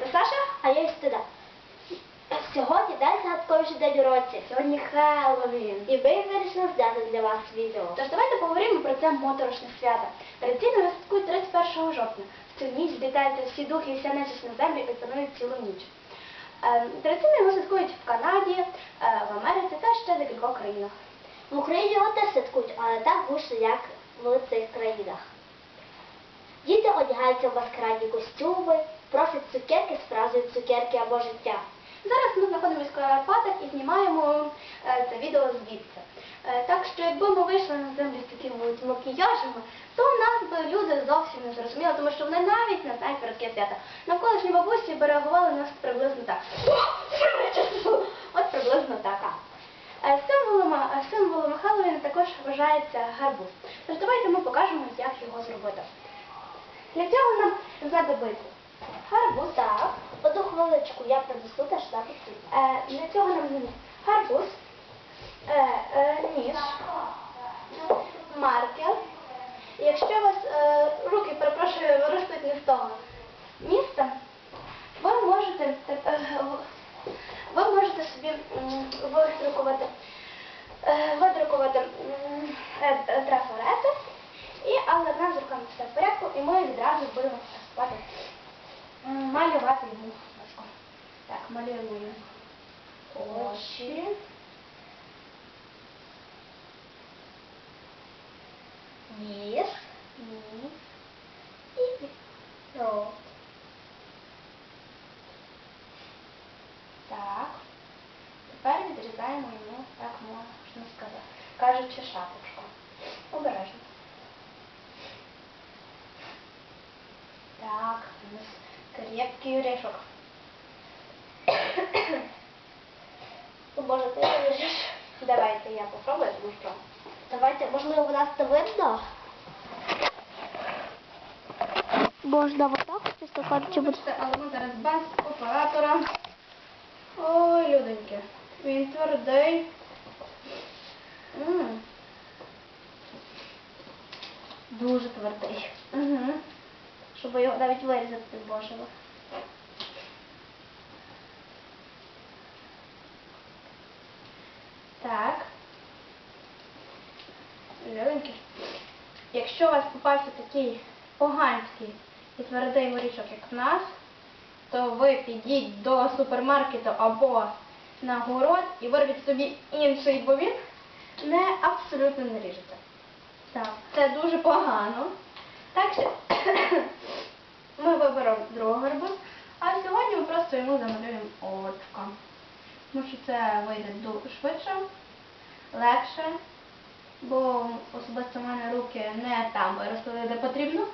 звати Саша. А я Істина. Сьогодні день згадковіший день у році. Сьогодні Хеллоуін. І ми вирішили зняти для вас відео. Тож давайте поговоримо про це моторошне свято. Традиційно святкують 31 жовтня. В цю ніч злітаються всі духи і вся нечисть на землю і панують цілу ніч. Е, Традиційно його святкують в Канаді, е, в Америці та ще декількох країнах. В Україні його теж святкують, але так гучно, як в цих країнах. Діти одягаються в маскарадні костюми, просять цукерки з фразою цукерки або життя. Зараз ми знаходимося в Карпатах і знімаємо е, це відео звідси. Е, Так що якби ми вийшли на землю з такими макіяжами, то нас би люди зовсім не зрозуміли, тому що вони навіть не знають про таке свято. Навколишні бабусі би реагували нас приблизно так. От приблизно так. Е, Символом, символом Хеллоуіна також вважається гарбуз. Тож давайте ми покажемо, як його зробити. Для цього нам знадобиться гарбуз. Так, одну хвилиночку я принесу теж. Е, Для цього нам гарбуз, е, е, ніж, маркер. Якщо у вас е, руки, перепрошую, ростуть не з того міста, ви можете, е, ви можете собі видрукувати, е, видрукувати е, е, трафарети, але в нас руками все в порядку, і ми відразу будемо спати, малювати йому маску. Так, малюємо очі. Ніс Ніс. і рот. Так. Тепер відрізаємо йому, так можна сказати, кажучи, шапочку. Обережно. Так, у нас крепкий орешок. О, Боже, ти не лежиш. Давайте я попробую, тому що. Давайте, можливо, нас це видно? Можна вот так, чесно кажучи, буде. Але ми зараз без оператора. Ой, люденьки. Він твердий. Дуже твердий. Щоб його навіть вирізати божого. Так. Люденьки. Якщо у вас попався такий поганський і твердий горішок, як в нас, то ви підіть до супермаркету або на город і вирвіть собі інший, бо він не абсолютно не ріжеться. Так, це дуже погано. Так що ми виберемо другу гарбуз, а сьогодні ми просто йому замалюємо очко. Тому що це вийде швидше, легше, бо особисто в мене руки не там виросли, де потрібно.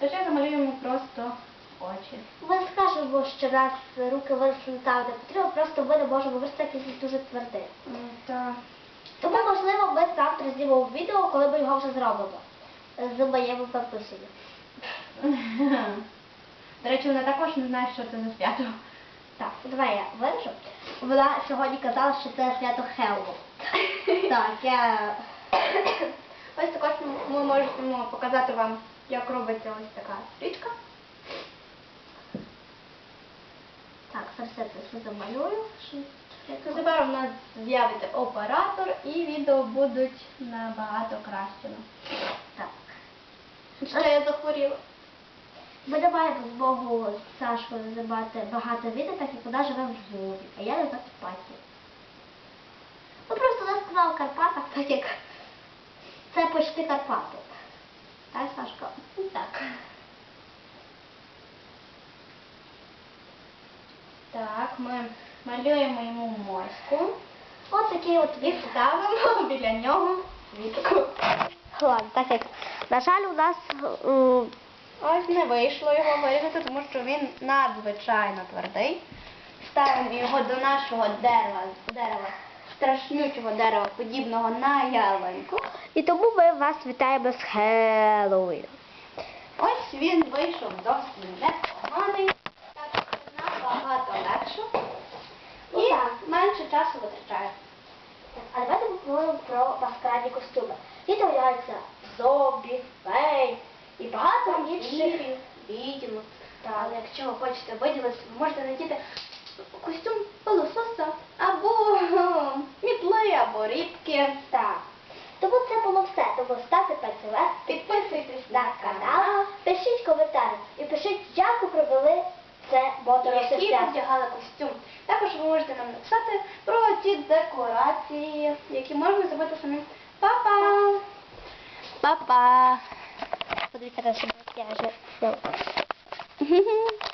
Тож я замалюю йому просто очі. Ми скажемо, що нас руки виросли не там, де потрібно, просто ми не можемо вирости якийсь дуже твердий. Так. Тому, можливо, ми завтра знімемо відео, коли ми його вже зробимо. З моєму бабусею. До речі, вона також не знає, що це за свято. Так, давай я виріжу. Вона сьогодні казала, що це свято Хеллоу. Так, я Ось також ми- можемо показати вам, як робиться ось така стрічка. так, зараз це все замалюю. Тепер у нас з'явиться оператор і відео будуть набагато кращими. Так. Ще я захворіла. Ми не маємо змогу з Сашкою багато відео, так як вона живе в Львові, а я на Закарпатті. Ну просто вона сказала в Карпатах, так як це почти Карпати. Так, Сашка? Так. Так, ми малюємо йому морську От такий от і ставимо біля нього квітку. Ладно, так як, на жаль, у нас Ось не вийшло його вирізати, тому що він надзвичайно твердий. Ставимо його до нашого дерева, дерева, страшнючого дерева, подібного на ялинку. і тому ми вас вітаємо з Хеллоуіном. Ось він вийшов зовсім непоганий, так набагато легше і менше часу витрачає. Так, а давайте поговоримо про маскарадні костюми. Діти одягаються в зомбі, фей багато інших. Відьму. Але якщо ви хочете виділитися, ви можете надіти костюм пилососа або мітли, або рібки. Так. Тому це було все. Тому ставте пальці вверх, Підписуйтесь на канал, пишіть коментарі і пишіть, як ви провели це моторосе які свято. вдягали костюм. Також ви можете нам написати про ті декорації, які можна зробити самим. Па-па! Па-па! Подивіться, що я вже все.